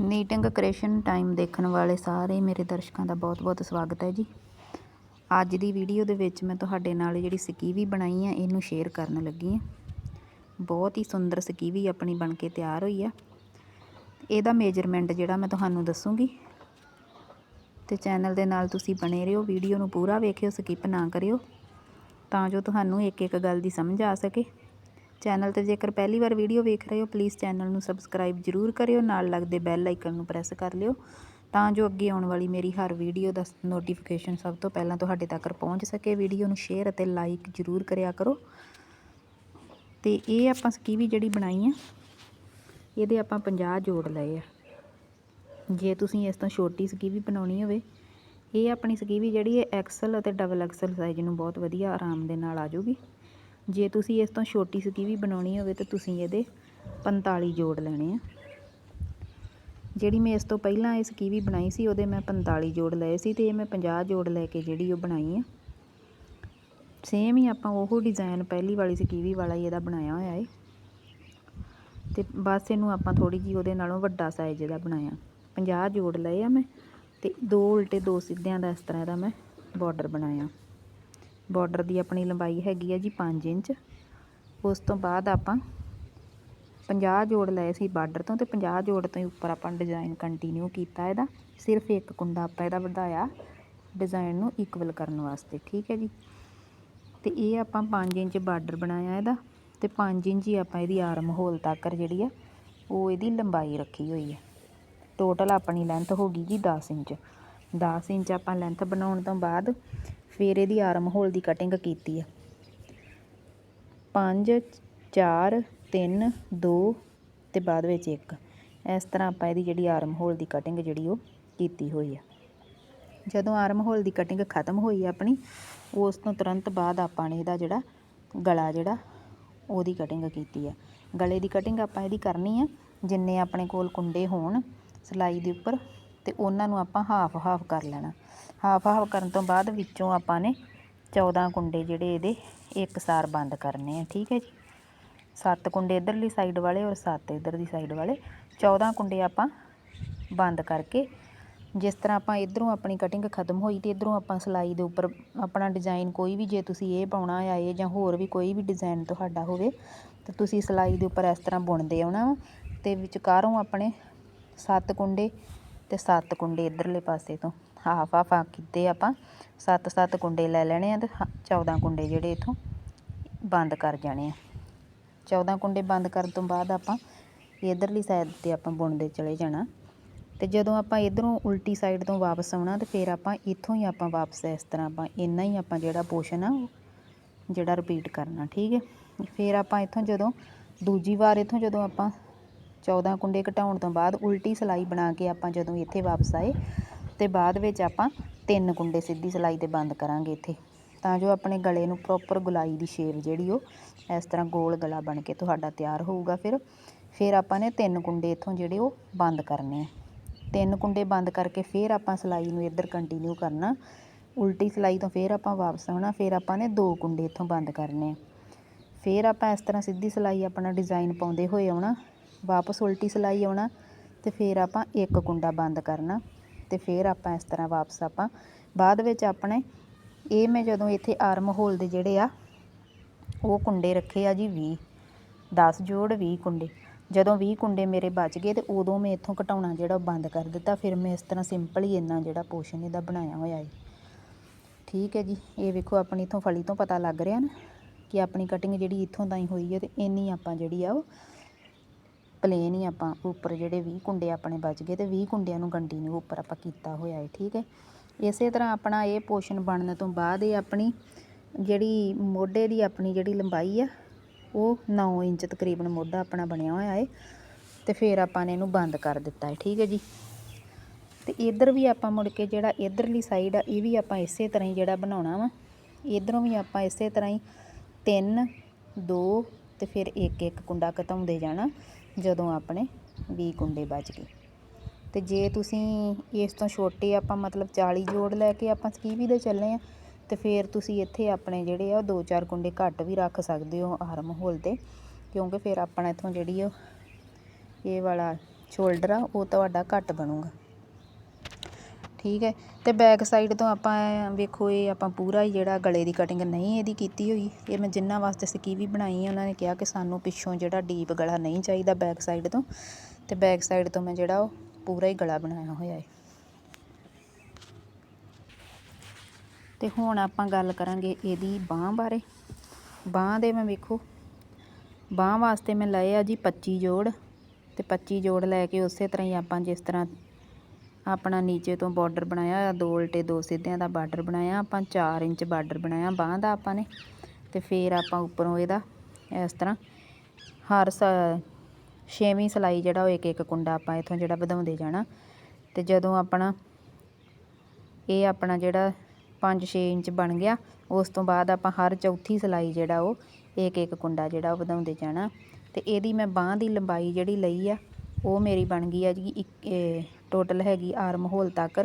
Knitting creation time ਦੇਖਣ ਵਾਲੇ ਸਾਰੇ ਮੇਰੇ ਦਰਸ਼ਕਾਂ ਦਾ ਬਹੁਤ-ਬਹੁਤ ਸਵਾਗਤ ਹੈ ਜੀ। ਅੱਜ ਦੀ ਵੀਡੀਓ ਦੇ ਵਿੱਚ ਮੈਂ ਤੁਹਾਡੇ ਨਾਲ ਜਿਹੜੀ ਸਕੀਵੀ ਬਣਾਈ ਆ ਇਹਨੂੰ ਸ਼ੇਅਰ ਕਰਨ ਲੱਗੀ ਆ ਬਹੁਤ ਹੀ ਸੁੰਦਰ ਸਕੀਵੀ ਆਪਣੀ ਬਣ ਕੇ ਤਿਆਰ ਹੋਈ ਆ। ਇਹਦਾ ਮੇਜਰਮੈਂਟ ਜਿਹੜਾ ਮੈਂ ਤੁਹਾਨੂੰ ਦੱਸੂਗੀ। ਤੇ ਚੈਨਲ ਦੇ ਨਾਲ ਤੁਸੀਂ ਬਣੇ ਰਹੋ, ਵੀਡੀਓ ਨੂੰ ਪੂਰਾ ਵੇਖਿਓ ਸਕਿਪ ਨਾ ਕਰਿਓ, ਤਾਂ ਜੋ ਤੁਹਾਨੂੰ ਇੱਕ ਇੱਕ ਗੱਲ ਦੀ ਸਮਝ ਆ ਸਕੇ। ਚੈਨਲ ਤੇ ਜੇਕਰ ਪਹਿਲੀ ਵਾਰ ਵੀਡੀਓ ਵੇਖ ਰਹੇ ਹੋ ਪਲੀਜ਼ ਚੈਨਲ ਨੂੰ ਸਬਸਕ੍ਰਾਈਬ ਜਰੂਰ ਕਰਿਓ, ਨਾਲ ਲੱਗਦੇ ਬੈਲ ਆਈਕਨ ਨੂੰ ਪ੍ਰੈਸ ਕਰ ਲਿਓ, ਤਾਂ ਜੋ ਅੱਗੇ ਆਉਣ ਵਾਲੀ ਮੇਰੀ ਹਰ ਵੀਡੀਓ ਦਾ ਨੋਟੀਫਿਕੇਸ਼ਨ ਸਭ ਤੋਂ ਪਹਿਲਾਂ ਤੁਹਾਡੇ ਤੱਕ ਪਹੁੰਚ ਸਕੇ। ਵੀਡੀਓ ਨੂੰ ਸ਼ੇਅਰ ਅਤੇ ਲਾਈਕ ਜਰੂਰ ਕਰਿਆ ਕਰੋ। ਤੇ ਇਹ ਆਪਾਂ ਸਕੀਵੀ ਜਿਹੜੀ ਬਣਾਈ ਆ, ਇਹਦੇ ਆਪਾਂ 50 ਜੋੜ ਲਏ ਆ। ਜੇ ਤੁਸੀਂ ਇਸ ਤੋਂ ਛੋਟੀ ਸਕੀਵੀ ਬਣਾਉਣੀ ਹੋਵੇ, ਇਹ ਆਪਣੀ ਸਕੀਵੀ ਜਿਹੜੀ ਹੈ ਐਕਸਲ ਅਤੇ ਡਬਲ ਐਕਸਲ ਸਾਈਜ਼ ਨੂੰ ਬਹੁਤ ਵਧੀਆ ਆਰਾਮ ਦੇ ਨਾਲ ਆ ਜਾਊਗੀ। ਜੇ ਤੁਸੀਂ ਇਸ ਤੋਂ ਛੋਟੀ ਸਕੀਵੀ ਬਣਾਉਣੀ ਹੋਵੇ ਤਾਂ ਤੁਸੀਂ ਇਹਦੇ 45 ਜੋੜ ਲੈਣੇ ਆ। ਜਿਹੜੀ ਮੈਂ ਇਸ ਤੋਂ ਪਹਿਲਾਂ ਇਹ ਸਕੀਵੀ ਬਣਾਈ ਸੀ, ਉਹਦੇ ਮੈਂ 45 ਜੋੜ ਲਏ ਸੀ ਤੇ ਇਹ ਮੈਂ 50 ਜੋੜ ਲੈ ਕੇ ਜਿਹੜੀ ਉਹ ਬਣਾਈ ਆ। ਸੇਮ ਹੀ ਆਪਾਂ ਉਹ ਡਿਜ਼ਾਈਨ ਪਹਿਲੀ ਵਾਲੀ ਸਕੀਵੀ ਵਾਲਾ ਹੀ ਇਹਦਾ ਬਣਾਇਆ ਹੋਇਆ ਹੈ ਤੇ ਬਸ ਇਹਨੂੰ ਆਪਾਂ ਥੋੜੀ ਜੀ ਉਹਦੇ ਨਾਲੋਂ ਵੱਡਾ ਸਾਈਜ਼ ਇਹਦਾ ਬਣਾਇਆ। 50 ਜੋੜ ਲਏ ਆ ਮੈਂ ਤੇ ਦੋ ਉਲਟੇ ਦੋ ਸਿੱਧਿਆਂ ਦਾ ਇਸ ਤਰ੍ਹਾਂ ਦਾ ਮੈਂ ਬਾਰਡਰ ਬਣਾਇਆ। ਬਾਰਡਰ ਦੀ ਆਪਣੀ ਲੰਬਾਈ ਹੈਗੀ ਆ ਜੀ 5 ਇੰਚ। ਉਸ ਤੋਂ ਬਾਅਦ ਆਪਾਂ 50 ਜੋੜ ਲਏ ਸੀ ਬਾਰਡਰ ਤੋਂ ਤੇ 50 ਜੋੜ ਤੋਂ ਹੀ ਉੱਪਰ ਆਪਾਂ ਡਿਜ਼ਾਈਨ ਕੰਟੀਨਿਊ ਕੀਤਾ ਇਹਦਾ। ਸਿਰਫ ਇੱਕ ਕੁੰਡਾ ਆਪਾਂ ਇਹਦਾ ਵਧਾਇਆ ਡਿਜ਼ਾਈਨ ਨੂੰ ਇਕੁਅਲ ਕਰਨ ਵਾਸਤੇ, ਠੀਕ ਹੈ ਜੀ? ਤੇ ਇਹ ਆਪਾਂ 5 ਇੰਚ ਬਾਰਡਰ ਬਣਾਇਆ ਇਹਦਾ ਤੇ 5 ਇੰਚ ਹੀ ਆਪਾਂ ਇਹਦੀ ਆਰਮ ਹੋਲ ਤੱਕ ਜਿਹੜੀ ਆ, ਉਹ ਇਹਦੀ ਲੰਬਾਈ ਰੱਖੀ ਹੋਈ ਹੈ ਟੋਟਲ ਆਪਣੀ ਲੈਂਥ ਹੋ ਗਈ ਜੀ 10 ਇੰਚ। 10 ਇੰਚ ਆਪਾਂ ਲੈਂਥ ਬਣਾਉਣ ਤੋਂ ਬਾਅਦ ਫਿਰ ਇਹਦੀ ਆਰਮ ਹੋਲ ਦੀ ਕਟਿੰਗ ਕੀਤੀ ਆ। 5 4 3 2 ਤੇ ਬਾਅਦ ਵਿੱਚ 1 ਇਸ ਤਰ੍ਹਾਂ ਆਪਾਂ ਇਹਦੀ ਜਿਹੜੀ ਆਰਮ ਹੋਲ ਦੀ ਕਟਿੰਗ ਜਿਹੜੀ ਉਹ ਕੀਤੀ ਹੋਈ ਆ। ਜਦੋਂ ਆਰਮ ਹੋਲ ਦੀ ਕਟਿੰਗ ਖਤਮ ਹੋਈ ਆਪਣੀ, ਉਸ ਤੋਂ ਤੁਰੰਤ ਬਾਅਦ ਆਪਾਂ ਨੇ ਇਹਦਾ ਜਿਹੜਾ ਗਲਾ ਜਿਹੜਾ, ਉਹਦੀ ਕਟਿੰਗ ਕੀਤੀ ਆ। ਗਲੇ ਦੀ ਕਟਿੰਗ ਆਪਾਂ ਇਹਦੀ ਕਰਨੀ ਆ। ਜਿੰਨੇ ਆਪਣੇ ਕੋਲ ਕੁੰਡੇ ਹੋਣ, ਸਿਲਾਈ ਦੇ ਉੱਪਰ ਤੇ ਉਹਨਾਂ ਨੂੰ ਆਪਾਂ ਹਾਫ ਹਾਫ ਕਰ ਲੈਣਾ। ਹਾਫ ਹਾਫ ਕਰਨ ਤੋਂ ਬਾਅਦ ਵਿੱਚੋਂ ਆਪਾਂ ਨੇ 14 ਕੁੰਡੇ ਜਿਹੜੇ ਇਹਦੇ, ਇੱਕ ਸਾਰ ਬੰਦ ਕਰਨੇ ਆ, ਠੀਕ ਹੈ ਜੀ? 7 ਕੁੰਡੇ ਇਧਰਲੀ ਸਾਈਡ ਵਾਲੇ ਔਰ 7 ਇਧਰ ਦੀ ਸਾਈਡ ਵਾਲੇ। 14 ਕੁੰਡੇ ਆਪਾਂ ਬੰਦ ਕਰਕੇ, ਜਿਸ ਤਰ੍ਹਾਂ ਆਪਾਂ ਇਧਰੋਂ ਆਪਣੀ ਕਟਿੰਗ ਖਤਮ ਹੋਈ ਤੇ ਇਧਰੋਂ ਆਪਾਂ ਸਿਲਾਈ ਦੇ ਉੱਪਰ ਆਪਣਾ ਡਿਜ਼ਾਈਨ ਕੋਈ ਵੀ, ਜੇ ਤੁਸੀਂ ਇਹ ਪਾਉਣਾ ਆ, ਇਹ ਜਾਂ ਹੋਰ ਵੀ ਕੋਈ ਵੀ ਡਿਜ਼ਾਈਨ ਤੁਹਾਡਾ ਹੋਵੇ, ਤਾਂ ਤੁਸੀਂ ਸਿਲਾਈ ਦੇ ਉੱਪਰ ਇਸ ਤਰ੍ਹਾਂ ਬੁਣਦੇ ਆਉਣਾ ਤੇ ਵਿਚਕਾਰੋਂ ਆਪਣੇ ਸੱਤ ਕੁੰਡੇ ਤੇ ਸੱਤ ਕੁੰਡੇ ਇਧਰਲੇ ਪਾਸੇ ਤੋਂ ਹਾਫ ਹਾਫ ਕੀਤੇ ਆਪਾਂ। 7-7 ਕੁੰਡੇ ਲੈ ਲੈਣੇ ਆ ਤੇ 14 ਕੁੰਡੇ ਜਿਹੜੇ ਇਥੋਂ ਬੰਦ ਕਰ ਜਾਣੇ ਆ। 14 ਕੁੰਡੇ ਬੰਦ ਕਰਨ ਤੋਂ ਬਾਅਦ ਆਪਾਂ ਇਧਰਲੀ ਸਾਈਡ ਤੇ ਆਪਾਂ ਬੁਣਦੇ ਚਲੇ ਜਾਣਾ। ਤੇ ਜਦੋਂ ਆਪਾਂ ਇਧਰੋਂ ਉਲਟੀ ਸਾਈਡ ਤੋਂ ਵਾਪਸ ਆਉਣਾ ਤੇ ਫਿਰ ਆਪਾਂ ਇੱਥੋਂ ਹੀ ਆਪਾਂ ਵਾਪਸ, ਇਸ ਤਰ੍ਹਾਂ ਆਪਾਂ ਇੰਨਾ ਹੀ ਆਪਾਂ ਜਿਹੜਾ ਪੋਰਸ਼ਨ ਆ ਜਿਹੜਾ ਰਿਪੀਟ ਕਰਨਾ, ਠੀਕ ਹੈ? ਫਿਰ ਆਪਾਂ ਇੱਥੋਂ ਜਦੋਂ ਦੂਜੀ ਵਾਰ ਇੱਥੋਂ ਜਦੋਂ ਆਪਾਂ 14 ਕੁੰਡੇ ਘਟਾਉਣ ਤੋਂ ਬਾਅਦ ਉਲਟੀ ਸਿਲਾਈ ਬਣਾ ਕੇ ਆਪਾਂ ਜਦੋਂ ਇੱਥੇ ਵਾਪਸ ਆਏ ਤੇ ਬਾਅਦ ਵਿੱਚ ਆਪਾਂ ਤਿੰਨ ਕੁੰਡੇ ਸਿੱਧੀ ਸਿਲਾਈ ਤੇ ਬੰਦ ਕਰਾਂਗੇ ਇੱਥੇ। ਤਾਂ ਜੋ ਆਪਣੇ ਗਲੇ ਨੂੰ ਪ੍ਰੋਪਰ ਗੁਲਾਈ ਦੀ ਸ਼ੇਪ ਜਿਹੜੀ ਉਹ ਇਸ ਤਰ੍ਹਾਂ ਗੋਲ ਗਲਾ ਬਣ ਕੇ ਤੁਹਾਡਾ ਤਿਆਰ ਹੋਊਗਾ ਫਿਰ। ਫਿਰ ਆਪਾਂ ਨੇ ਤਿੰਨ ਕੁੰਡੇ ਇੱਥੋਂ ਜਿਹੜੇ ਉਹ ਬੰਦ ਕਰਨੇ ਆ। ਤਿੰਨ ਕੁੰਡੇ ਬੰਦ ਕਰਕੇ ਫਿਰ ਆਪਾਂ ਸਿਲਾਈ ਨੂੰ ਇੱਧਰ ਕੰਟੀਨਿਊ ਕਰਨਾ। ਉਲਟੀ ਸਿਲਾਈ ਤੋਂ ਫਿਰ ਆਪਾਂ ਵਾਪਸ ਆਉਣਾ, ਫਿਰ ਆਪਾਂ ਨੇ ਦੋ ਕੁੰਡੇ ਇੱਥੋਂ ਬੰਦ ਕਰਨੇ ਆ। ਫਿਰ ਆਪਾਂ ਇਸ ਤਰ੍ਹਾਂ ਸਿੱਧੀ ਸਿਲਾਈ ਆਪਣਾ ਡਿਜ਼ਾਈਨ ਪਾਉਂਦੇ ਹੋਏ ਆਉਣਾ। ਵਾਪਸ ਉਲਟੀ ਸਿਲਾਈ ਆਉਣਾ ਤੇ ਫਿਰ ਆਪਾਂ ਇੱਕ ਕੁੰਡਾ ਬੰਦ ਕਰਨਾ ਤੇ ਫਿਰ ਆਪਾਂ ਇਸ ਤਰ੍ਹਾਂ ਵਾਪਸ ਆਪਾਂ ਬਾਅਦ ਵਿੱਚ ਆਪਣੇ ਇਹ ਮੈਂ ਜਦੋਂ ਇੱਥੇ ਆਰਮ ਹੋਲ ਦੇ ਜਿਹੜੇ ਆ, ਉਹ ਕੁੰਡੇ ਰੱਖੇ ਆ ਜੀ 20 10 ਜੋੜ 20 ਕੁੰਡੇ। ਜਦੋਂ 20 ਕੁੰਡੇ ਮੇਰੇ ਬਚ ਗਏ ਤੇ ਉਦੋਂ ਮੈਂ ਇੱਥੋਂ ਘਟਾਉਣਾ ਜਿਹੜਾ ਬੰਦ ਕਰ ਦਿੱਤਾ, ਫਿਰ ਮੈਂ ਇਸ ਤਰ੍ਹਾਂ ਸਿੰਪਲ ਹੀ ਇੰਨਾ ਜਿਹੜਾ ਪੋਰਸ਼ਨ ਇਹਦਾ ਬਣਾਇਆ ਹੋਇਆ ਹੈ ਠੀਕ ਹੈ ਜੀ, ਇਹ ਵੇਖੋ ਆਪਣੀ ਇਥੋਂ ਫਲੀ ਤੋਂ ਪਤਾ ਲੱਗ ਰਿਹਾ ਨਾ ਕਿ ਆਪਣੀ ਕਟਿੰਗ ਜਿਹੜੀ ਇੱਥੋਂ ਤਾਈਂ ਹੋਈ ਹੈ ਤੇ ਇੰਨੀ ਆਪਾਂ ਜਿਹੜੀ ਆ ਉਹ ਪਲੇਨ ਹੀ ਆਪਾਂ ਉੱਪਰ ਜਿਹੜੇ 20 ਕੁੰਡੇ ਆਪਣੇ ਬਚ ਗਏ ਤੇ 20 ਕੁੰਡਿਆਂ ਨੂੰ ਗੰਡੀ ਨੂੰ ਉੱਪਰ ਆਪਾਂ ਕੀਤਾ ਹੋਇਆ ਹੈ ਠੀਕ ਹੈ ਇਸੇ ਤਰ੍ਹਾਂ ਆਪਣਾ ਇਹ ਪੋਰਸ਼ਨ ਬਣਨ ਤੋਂ ਬਾਅਦ ਇਹ ਆਪਣੀ ਜਿਹੜੀ ਮੋਢੇ ਦੀ ਆਪਣੀ ਜਿਹੜੀ ਲੰਬਾਈ ਆ, ਉਹ 9 ਇੰਚ ਤਕਰੀਬਨ ਮੋਢਾ ਆਪਣਾ ਬਣਿਆ ਹੋਇਆ ਹੈ ਤੇ ਫਿਰ ਆਪਾਂ ਨੇ ਇਹਨੂੰ ਬੰਦ ਕਰ ਦਿੱਤਾ ਹੈ ਠੀਕ ਹੈ ਜੀ? ਤੇ ਇਧਰ ਵੀ ਆਪਾਂ ਮੁੜ ਕੇ ਜਿਹੜਾ ਇਧਰਲੀ ਸਾਈਡ ਆ, ਇਹ ਵੀ ਆਪਾਂ ਇਸੇ ਤਰ੍ਹਾਂ ਹੀ ਜਿਹੜਾ ਬਣਾਉਣਾ ਵਾ, ਇਧਰੋਂ ਵੀ ਆਪਾਂ ਇਸੇ ਤਰ੍ਹਾਂ ਹੀ 3 2 ਤੇ ਫਿਰ ਇੱਕ ਇੱਕ ਕੁੰਡਾ ਘਟਾਉਂਦੇ ਜਾਣਾ। ਜਦੋਂ ਆਪਣੇ 20 ਕੁੰਡੇ ਬਚ ਗਏ। ਤੇ ਜੇ ਤੁਸੀਂ ਇਸ ਤੋਂ ਛੋਟੇ ਆਪਾਂ ਮਤਲਬ 40 ਜੋੜ ਲੈ ਕੇ ਆਪਾਂ ਸਕੀਵੀ ਦੇ ਚੱਲੇ ਆ, ਤੇ ਫਿਰ ਤੁਸੀਂ ਇੱਥੇ ਆਪਣੇ ਜਿਹੜੇ ਆ ਉਹ ਦੋ ਚਾਰ ਕੁੰਡੇ ਘੱਟ ਵੀ ਰੱਖ ਸਕਦੇ ਹੋ ਆਰਮ ਹੋਲ ਤੇ, ਕਿਉਂਕਿ ਫਿਰ ਆਪਣਾ ਇਥੋਂ ਜਿਹੜੀ ਉਹ ਇਹ ਵਾਲਾ ਸ਼ੋਲਡਰ ਆ, ਉਹ ਤੁਹਾਡਾ ਘੱਟ ਬਣੂਗਾ। ਠੀਕ ਹੈ। ਅਤੇ ਬੈਕ ਸਾਈਡ ਤੋਂ ਆਪਾਂ ਵੇਖੋ ਇਹ ਆਪਾਂ ਪੂਰਾ ਹੀ ਜਿਹੜਾ ਗਲੇ ਦੀ ਕਟਿੰਗ ਨਹੀਂ ਇਹਦੀ ਕੀਤੀ ਹੋਈ। ਇਹ ਮੈਂ ਜਿੰਨਾ ਵਾਸਤੇ ਸਕੀਵੀ ਬਣਾਈ ਉਹਨਾਂ ਨੇ ਕਿਹਾ ਕਿ ਸਾਨੂੰ ਪਿੱਛੋਂ ਜਿਹੜਾ ਡੀਪ ਗਲਾ ਨਹੀਂ ਚਾਹੀਦਾ ਬੈਕ ਸਾਈਡ ਤੋਂ। ਤੇ ਬੈਕ ਸਾਈਡ ਤੋਂ ਮੈਂ ਜਿਹੜਾ ਉਹ ਪੂਰਾ ਹੀ ਗਲਾ ਬਣਾਇਆ ਹੋਇਆ ਹੈ। ਤੇ ਹੁਣ ਆਪਾਂ ਗੱਲ ਕਰਾਂਗੇ ਇਹਦੀ ਬਾਹ ਬਾਰੇ। ਬਾਹ ਦੇ ਮੈਂ ਵੇਖੋ, ਬਾਹ ਵਾਸਤੇ ਮੈਂ ਲਏ ਆ ਜੀ 25 ਜੋੜ। ਤੇ 25 ਜੋੜ ਲੈ ਕੇ ਉਸੇ ਤਰ੍ਹਾਂ ਹੀ ਆਪਾਂ ਜਿਸ ਤਰ੍ਹਾਂ ਆਪਣਾ ਨੀਚੇ ਤੋਂ ਬਾਰਡਰ ਬਣਾਇਆ ਹੋਇਆ, ਦੋ ਉਲਟੇ, ਦੋ ਸਿੱਧਿਆਂ ਦਾ ਬਾਰਡਰ ਬਣਾਇਆ, ਆਪਾਂ 4 ਇੰਚ ਬਾਰਡਰ ਬਣਾਇਆ, ਬਾਹ ਦਾ ਆਪਾਂ ਨੇ, ਤੇ ਫਿਰ ਆਪਾਂ ਉੱਪਰੋਂ ਇਹਦਾ ਇਸ ਤਰ੍ਹਾਂ ਹਰ ਸ- ਛੇਵੀਂ ਸਲਾਈ ਜਿਹੜਾ ਉਹ ਇੱਕ ਇੱਕ ਕੁੰਡਾ ਆਪਾਂ ਇਥੋਂ ਜਿਹੜਾ ਵਧਾਉਂਦੇ ਜਾਣਾ, ਤੇ ਜਦੋਂ ਆਪਣਾ ਇਹ ਆਪਣਾ ਜਿਹੜਾ 5-6 ਇੰਚ ਬਣ ਗਿਆ, ਉਸ ਤੋਂ ਬਾਅਦ ਆਪਾਂ ਹਰ ਚੌਥੀ ਸਲਾਈ ਜਿਹੜਾ ਉਹ ਇੱਕ ਇੱਕ ਕੁੰਡਾ ਜਿਹੜਾ ਉਹ ਵਧਾਉਂਦੇ ਜਾਣਾ, ਤੇ ਇਹਦੀ ਮੈਂ ਬਾਹ ਦੀ ਲੰਬਾਈ ਜਿਹੜੀ ਲਈ ਆ, ਉਹ ਮੇਰੀ ਬਣ ਗਈ ਆ ਜੀ ਟੋਟਲ ਹੈਗੀ ਆਰਮ ਹੋਲ ਤੱਕ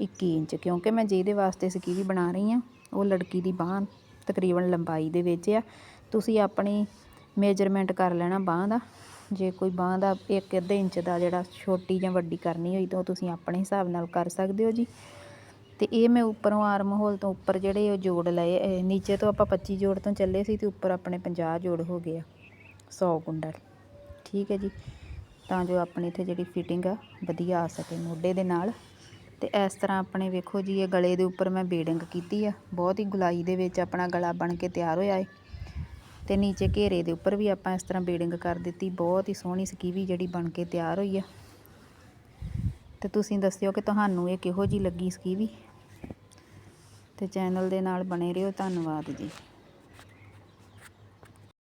21 ਇੰਚ, ਕਿਉਂਕਿ ਮੈਂ ਜਿਹਦੇ ਵਾਸਤੇ ਸਕੀਵੀ ਬਣਾ ਰਹੀ ਆ ਉਹ ਲੜਕੀ ਦੀ ਬਾਹ ਤਕਰੀਬਨ ਲੰਬਾਈ ਦੇ ਵਿੱਚ ਆ। ਤੁਸੀਂ ਆਪਣੀ ਮੇਜਰਮੈਂਟ ਕਰ ਲੈਣਾ ਬਾਹ ਦਾ। ਜੇ ਕੋਈ ਬਾਹ ਦਾ ਇੱਕ ਅੱਧੇ ਇੰਚ ਦਾ ਜਿਹੜਾ ਛੋਟੀ ਜਾਂ ਵੱਡੀ ਕਰਨੀ ਹੋਈ ਤਾਂ ਉਹ ਤੁਸੀਂ ਆਪਣੇ ਹਿਸਾਬ ਨਾਲ ਕਰ ਸਕਦੇ ਹੋ ਜੀ। ਤੇ ਇਹ ਮੈਂ ਉੱਪਰੋਂ ਆਰਮ ਹੋਲ ਤੋਂ ਉੱਪਰ ਜਿਹੜੇ ਉਹ ਜੋੜ ਲਏ ਨੀਚੇ ਤੋਂ ਆਪਾਂ 25 ਜੋੜ ਤੋਂ ਚੱਲੇ ਸੀ ਤੇ ਉੱਪਰ ਆਪਣੇ 50 ਜੋੜ ਹੋ ਗਏ ਆ 100 ਕੁੰਡਲ। ਠੀਕ ਹੈ ਜੀ। ਤਾਂ ਜੋ ਆਪਣੇ ਇੱਥੇ ਜਿਹੜੀ ਫਿਟਿੰਗ ਆ, ਵਧੀਆ ਆ ਸਕੇ ਮੋਢੇ ਦੇ ਨਾਲ। ਅਤੇ ਇਸ ਤਰ੍ਹਾਂ ਆਪਣੇ ਵੇਖੋ ਜੀ, ਇਹ ਗਲੇ ਦੇ ਉੱਪਰ ਮੈਂ ਬੀਡਿੰਗ ਕੀਤੀ ਆ। ਬਹੁਤ ਹੀ ਗੁਲਾਈ ਦੇ ਵਿੱਚ ਆਪਣਾ ਗਲਾ ਬਣ ਕੇ ਤਿਆਰ ਹੋਇਆ ਹੈ ਤੇ ਨੀਚੇ ਘੇਰੇ ਦੇ ਉੱਪਰ ਵੀ ਆਪਾਂ ਇਸ ਤਰ੍ਹਾਂ ਬੀਡਿੰਗ ਕਰ ਦਿੱਤੀ। ਬਹੁਤ ਹੀ ਸੋਹਣੀ ਸਕੀਵੀ ਜਿਹੜੀ ਬਣ ਕੇ ਤਿਆਰ ਹੋਈ ਆ। ਤੇ ਤੁਸੀਂ ਦੱਸਿਓ ਕਿ ਤੁਹਾਨੂੰ ਇਹ ਕਿਹੋ ਜੀ ਲੱਗੀ ਸਕੀਵੀ? ਤੇ ਚੈਨਲ ਦੇ ਨਾਲ ਬਣੇ ਰਹੋ। ਧੰਨਵਾਦ ਜੀ।